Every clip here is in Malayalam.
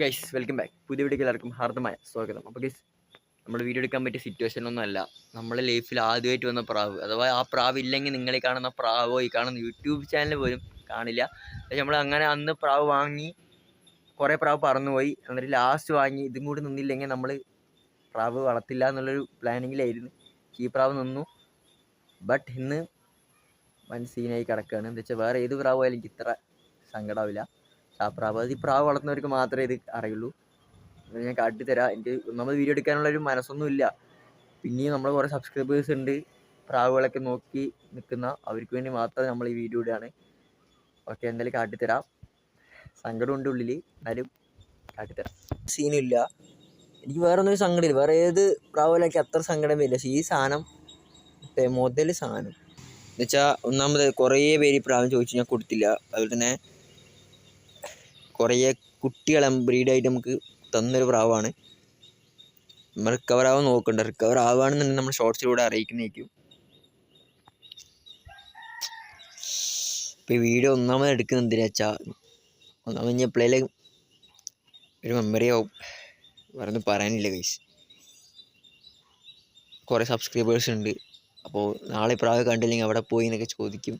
ഗൈസ് വെൽക്കം ബാക്ക് പുതിയ വീഡിയോക്ക് എല്ലാവർക്കും ഹാർദമായ സ്വാഗതം. അപ്പോൾ ഗൈസ് നമ്മൾ വീഡിയോ എടുക്കാൻ പറ്റിയ സിറ്റുവേഷൻ ഒന്നും അല്ല. നമ്മുടെ ലൈഫിൽ ആദ്യമായിട്ട് വന്ന പ്രാവ്. അഥവാ ആ പ്രാവ് ഇല്ലെങ്കിൽ നിങ്ങളെ കാണുന്ന പ്രാവോ ഈ കാണുന്ന യൂട്യൂബ് ചാനൽ പോലും കാണില്ല. പക്ഷെ നമ്മൾ അങ്ങനെ അന്ന് പ്രാവ് വാങ്ങി കുറേ പ്രാവ് പറന്നുപോയി. എന്നിട്ട് ലാസ്റ്റ് വാങ്ങി ഇതും കൂടി നിന്നില്ലെങ്കിൽ നമ്മൾ പ്രാവ് വളർത്തില്ല എന്നുള്ളൊരു പ്ലാനിങ്ങിലായിരുന്നു ഈ പ്രാവ് നിന്നു. ബട്ട് ഇന്ന് വൻ സീനായി കിടക്കുകയാണ് എന്താ വെച്ചാൽ വേറെ ഏത് പ്രാവ് ആയാലും എനിക്ക് ഇത്ര സങ്കടമാവില്ല ആ പ്രാവ് അത് ഈ പ്രാവ് വളർത്തുന്നവർക്ക് മാത്രമേ ഇത് അറിയുള്ളൂ. ഞാൻ കാട്ടിത്തരാം എനിക്ക് ഒന്നാമത് വീഡിയോ എടുക്കാനുള്ള ഒരു മനസ്സൊന്നും ഇല്ല. പിന്നെയും നമ്മൾ കുറേ സബ്സ്ക്രൈബേഴ്സ് ഉണ്ട്. പ്രാവുകളൊക്കെ നോക്കി നിൽക്കുന്ന അവർക്ക് വേണ്ടി മാത്രം നമ്മൾ ഈ വീഡിയോ ഇടുകയാണ്. ഓക്കെ എന്തായാലും കാട്ടിത്തരാം സങ്കടമുണ്ട് ഉള്ളിൽ എന്നാലും കാട്ടിത്തരാം സീനില്ല. എനിക്ക് വേറെ ഒന്നും സങ്കടമില്ല. വേറെ ഏത് പ്രാവുകളൊക്കെ അത്ര സങ്കടമില്ല. പക്ഷേ ഈ സാധനം മുതൽ സാധനം. എന്നുവെച്ചാൽ ഒന്നാമത് കുറേ പേര് പ്രാവം ചോദിച്ചു ഞാൻ കൊടുത്തില്ല. അതുപോലെ തന്നെ കുറേ കുട്ടികളെ ബ്രീഡായിട്ട് നമുക്ക് തന്നൊരു പ്രാവാണ്. നമ്മൾ റിക്കവർ ആവാൻ നോക്കണ്ട. റിക്കവർ ആവുകയാണെന്നുണ്ടെങ്കിൽ നമ്മൾ ഷോർട്സിലൂടെ അറിയിക്കുന്നേക്കും ഇപ്പോൾ ഈ വീഡിയോ ഒന്നാമത് എടുക്കുന്നത് എന്തിനാ വെച്ചാൽ ഒന്നാമത് ഞാൻ പ്ലേയിലെ ഒരു മെമ്മറി ആവും. വേറെ പറയാനില്ല ഗൈസ് കുറേ സബ്സ്ക്രൈബേഴ്സ് ഉണ്ട്. അപ്പോൾ നാളെ പ്രാവ് കണ്ടില്ലെങ്കിൽ അവിടെ പോയി എന്നൊക്കെ ചോദിക്കും.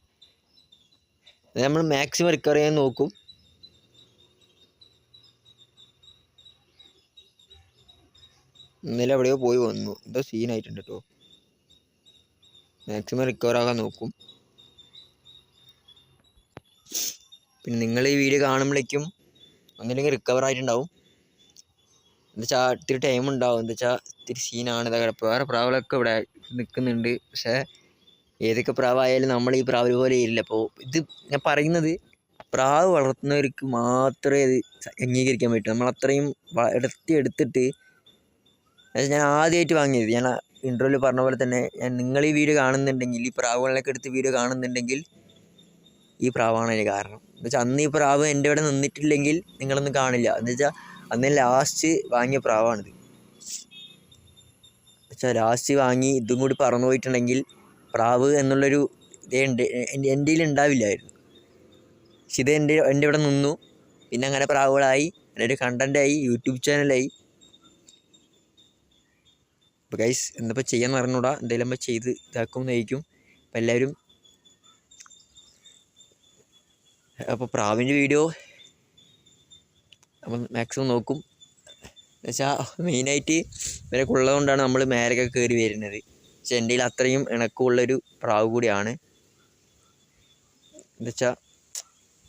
നമ്മൾ മാക്സിമം റിക്കവർ ചെയ്യാൻ നോക്കും. ഇന്നലെ എവിടെയോ പോയി വന്നു. എന്തോ സീനായിട്ടുണ്ട് കേട്ടോ മാക്സിമം റിക്കവർ ആകാൻ നോക്കും. പിന്നെ നിങ്ങൾ ഈ വീഡിയോ കാണുമ്പോഴേക്കും ഒന്നില്ലെങ്കിൽ റിക്കവർ ആയിട്ടുണ്ടാവും. എന്താ വെച്ചാൽ ഇത്തിരി ടൈം ഉണ്ടാവും. എന്താ ഇത്തിരി സീനാണ് ഇതാ കിടപ്പ് വേറെ പ്രാവുകളൊക്കെ ഇവിടെ നിൽക്കുന്നുണ്ട്. പക്ഷേ ഏതൊക്കെ പ്രാവായാലും നമ്മൾ ഈ പ്രാവ് പോലെ ഇല്ല. അപ്പോൾ ഇത് ഞാൻ പറയുന്നത് പ്രാവ് വളർത്തുന്നവർക്ക് മാത്രമേ ഇത് അംഗീകരിക്കാൻ പറ്റൂ. നമ്മൾ അത്രയും എടുത്തിട്ട് ഞാൻ ആദ്യമായിട്ട് വാങ്ങിയത്. ഞാൻ ഇൻട്രോയിൽ പറഞ്ഞ പോലെ തന്നെ ഞാൻ നിങ്ങൾ ഈ വീഡിയോ കാണുന്നുണ്ടെങ്കിൽ ഈ പ്രാവുകളിലൊക്കെ എടുത്ത് വീഡിയോ കാണുന്നുണ്ടെങ്കിൽ ഈ പ്രാവാണ് അതിന് കാരണം. എന്ന് വെച്ചാൽ അന്ന് ഈ പ്രാവ് എന്റെ ഇവിടെ നിന്നിട്ടില്ലെങ്കിൽ നിങ്ങളൊന്നും കാണില്ല. എന്ന് വെച്ചാൽ അന്ന് ലാസ്റ്റ് വാങ്ങിയ പ്രാവാണിത്. വെച്ചാൽ ലാസ്റ്റ് വാങ്ങി ഇതും കൂടി പറന്നു പോയിട്ടുണ്ടെങ്കിൽ പ്രാവ് എന്നുള്ളൊരു ഇതേ ഉണ്ട് എന്റെ എന്റെ ഉണ്ടാവില്ലായിരുന്നു പക്ഷെ ഇത് എന്റെ എന്റെ ഇവിടെ നിന്നു. പിന്നെ അങ്ങനെ പ്രാവുകളായി. എന്റെ ഒരു കണ്ടന്റായി യൂട്യൂബ് ചാനലായി അപ്പോൾ ഗൈസ് എന്താ ചെയ്യാൻ അറിഞ്ഞൂടാ എന്തെങ്കിലും അപ്പോൾ ചെയ്ത് ഇതാക്കും നയിക്കും അപ്പോൾ എല്ലാവരും അപ്പോൾ പ്രാവിന്റെ വീഡിയോ അപ്പം മാക്സിമം നോക്കും. എന്നുവെച്ചാൽ മെയിനായിട്ട് ഇവരൊക്കെ ഉള്ളതുകൊണ്ടാണ് നമ്മൾ മേലൊക്കെ കയറി വരുന്നത്. പക്ഷെ എന്റെ കയ്യിൽ അത്രയും ഇണക്കമുള്ളൊരു പ്രാവ് കൂടിയാണ്. എന്നുവെച്ചാൽ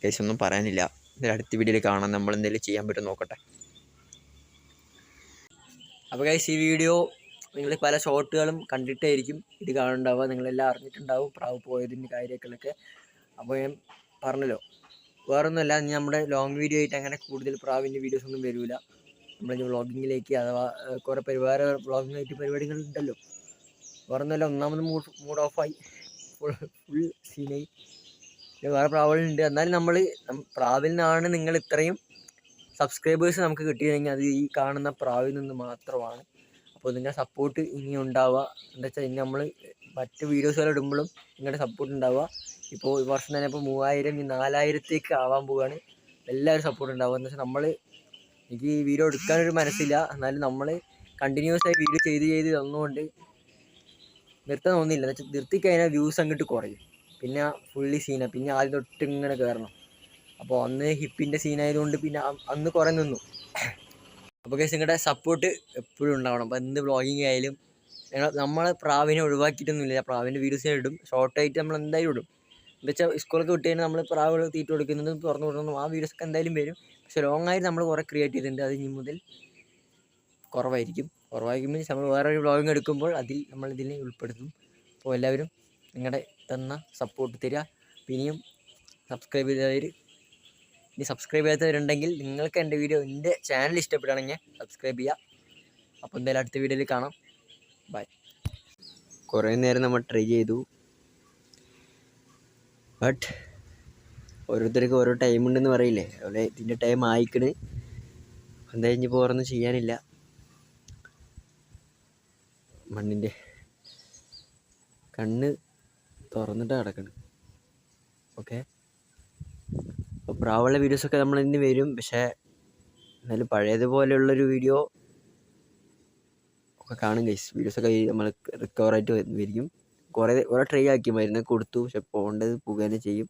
കേസ് ഒന്നും പറയാനില്ല. അടുത്ത വീഡിയോയിൽ കാണാം. നമ്മൾ എന്തെങ്കിലും ചെയ്യാൻ പറ്റും നോക്കട്ടെ. അപ്പോൾ ഗൈസ് ഈ വീഡിയോ നിങ്ങൾ പല ഷോട്ടുകളും കണ്ടിട്ടായിരിക്കും ഇത് കാണുന്നുണ്ടാവുക. നിങ്ങളെല്ലാം അറിഞ്ഞിട്ടുണ്ടാവും പ്രാവ് പോയതിന്റെ കാര്യങ്ങളൊക്കെ. അപ്പോൾ ഞാൻ പറഞ്ഞല്ലോ. വേറൊന്നുമല്ല നമ്മുടെ ലോങ് വീഡിയോ ആയിട്ട് അങ്ങനെ കൂടുതൽ പ്രാവിന്റെ വീഡിയോസ് ഒന്നും വരില്ല നമ്മൾ വ്ളോഗിങ്ങിലേക്ക് അഥവാ കുറേ പരി വേറെ വ്ളോഗിങ് ആയിട്ട് പരിപാടികൾ ഉണ്ടല്ലോ. വേറൊന്നുമല്ല ഒന്നാമത് മൂഡ് മൂഡ് ഓഫായി ഫുൾ ഫുൾ സീനായി വേറെ പ്രാവുകളുണ്ട്. എന്നാലും നമ്മൾ പ്രാവിൽ നിന്നാണ് നിങ്ങൾ ഇത്രയും സബ്സ്ക്രൈബേഴ്സ് നമുക്ക് കിട്ടിയതെങ്കിൽ അത് ഈ കാണുന്ന പ്രാവിൽ നിന്ന് മാത്രമാണ്. അപ്പോൾ നിങ്ങളുടെ സപ്പോർട്ട് ഇനി ഉണ്ടാവുക. എന്താ വെച്ചാൽ ഇനി നമ്മൾ മറ്റ് വീഡിയോസുകൾ ഇടുമ്പോഴും നിങ്ങളുടെ സപ്പോർട്ട് ഉണ്ടാവുക ഇപ്പോൾ ഈ വർഷം തന്നെ ഇപ്പോൾ മൂവായിരം ഇനി നാലായിരത്തേക്ക് ആവാൻ പോവുകയാണ് എല്ലാവരും സപ്പോർട്ട് ഉണ്ടാവുക എന്ന് വെച്ചാൽ നമ്മൾ എനിക്ക് ഈ വീഡിയോ എടുക്കാനൊരു മനസ്സില്ല. എന്നാലും നമ്മൾ കണ്ടിന്യൂസ് ആയി വീഡിയോ ചെയ്ത് ചെയ്ത് തന്നുകൊണ്ട് നിർത്താൻ തോന്നിയില്ല. എന്ന് വെച്ചാൽ നിർത്തി കഴിഞ്ഞാൽ വ്യൂസ് അങ്ങോട്ട് കുറയും. പിന്നെ ഫുള്ളി സീനാണ് പിന്നെ ആദ്യം തൊട്ട് ഇങ്ങനെ കയറണം അപ്പോൾ അന്ന് ഹിപ്പിന്റെ സീനായതുകൊണ്ട് പിന്നെ അന്ന് കുറേ നിന്നു. അപ്പോൾ കേസ് നിങ്ങളുടെ സപ്പോർട്ട് എപ്പോഴും ഉണ്ടാവണം. അപ്പോൾ എന്ത് വ്ളോഗിങ് ആയാലും ഞങ്ങൾ നമ്മളെ പ്രാവിനെ ഒഴിവാക്കിയിട്ടൊന്നുമില്ല. പ്രാവിന്റെ വീഡിയോസ് ഞാൻ ഇടും. ഷോർട്ടായിട്ട് നമ്മൾ എന്തായാലും ഇടും. എന്ന് വെച്ചാൽ സ്കൂളൊക്കെ വിട്ട് കഴിഞ്ഞാൽ നമ്മൾ പ്രാവുകൾ തീറ്റ കൊടുക്കുന്നതും തുറന്നു കൊടുക്കുന്നു ആ വീഡിയോസൊക്കെ എന്തായാലും വരും. പക്ഷേ ലോങ് ആയിട്ട് നമ്മൾ കുറേ ക്രിയേറ്റ് ചെയ്തിട്ടുണ്ട്. അത് ഇനി മുതൽ കുറവായിരിക്കും. കുറവായിരിക്കുമ്പോൾ നമ്മൾ വേറൊരു വ്ളോഗിങ് എടുക്കുമ്പോൾ അതിൽ നമ്മൾ ഇതിനെ ഉൾപ്പെടുത്തും. അപ്പോൾ എല്ലാവരും നിങ്ങളുടെ തന്ന സപ്പോർട്ട് തരിക പിന്നെയും സബ്സ്ക്രൈബ് ചെയ്തവർ ഇനി സബ്സ്ക്രൈബ് ചെയ്യാത്തവരുണ്ടെങ്കിൽ നിങ്ങൾക്ക് എന്റെ വീഡിയോ എന്റെ ചാനൽ ഇഷ്ടപ്പെടുകയാണെങ്കിൽ സബ്സ്ക്രൈബ് ചെയ്യുക. അപ്പോൾ എന്തായാലും അടുത്ത വീഡിയോയിൽ കാണാം. ബൈ കുറേ നേരം നമ്മൾ ട്രൈ ചെയ്തു. ബട്ട് ഓരോരുത്തർക്ക് ഓരോ ടൈം ഉണ്ടെന്ന് പറയില്ലേ? അതുപോലെ ഇതിന്റെ ടൈം ആയിക്കണ്. എന്താ ഇനിയിപ്പോൾ ഓരോന്നും ചെയ്യാനില്ല. മണ്ണിന്റെ കണ്ണ് തുറന്നിട്ട് കിടക്കണം. ഓക്കെ അപ്പോൾ പ്രാവുള്ള വീഡിയോസൊക്കെ നമ്മൾ ഇന്ന് വരും. പക്ഷേ എന്നാലും പഴയതുപോലെയുള്ളൊരു വീഡിയോ ഒക്കെ കാണും ഗൈസ് വീഡിയോസൊക്കെ നമ്മൾ റിക്കവറായിട്ട് വരും കുറേ കുറേ ട്രൈ ആക്കി മരുന്ന് കൊടുത്തു. പക്ഷെ പോകേണ്ടത് പോകുക ചെയ്യും.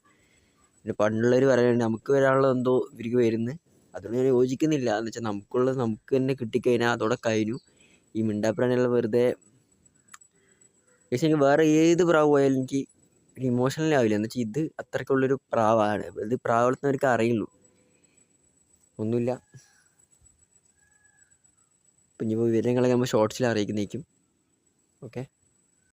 പിന്നെ പണ്ടുള്ളവർ പറയുന്നുണ്ട് നമുക്ക് വരാനുള്ള എന്തോ ഇവർക്ക് വരുന്നത് അതുകൊണ്ട് ഞാൻ യോജിക്കുന്നില്ല. എന്ന് വെച്ചാൽ നമുക്കുള്ളത് നമുക്ക് തന്നെ കിട്ടിക്കഴിഞ്ഞാൽ അതോടെ കഴിഞ്ഞു. ഈ മിണ്ടാപ്രാണികൾ വെറുതെ പക്ഷേ എനിക്ക് വേറെ ഏത് പ്രാവ് പോയാലും എനിക്ക് ഒരു ഇമോഷണൽ ആവില്ല. എന്ന് വെച്ചാൽ ഇത് അത്രയ്ക്കുള്ളൊരു പ്രാവാണ്. ഇത് പ്രാവളത്തിനവർക്ക് അറിയുള്ളൂ. ഒന്നുമില്ല. ഇപ്പം ഇപ്പോൾ വിവരങ്ങളൊക്കെ നമ്മൾ ഷോർട്സിൽ അറിയിക്കുന്നേക്കും ഓക്കെ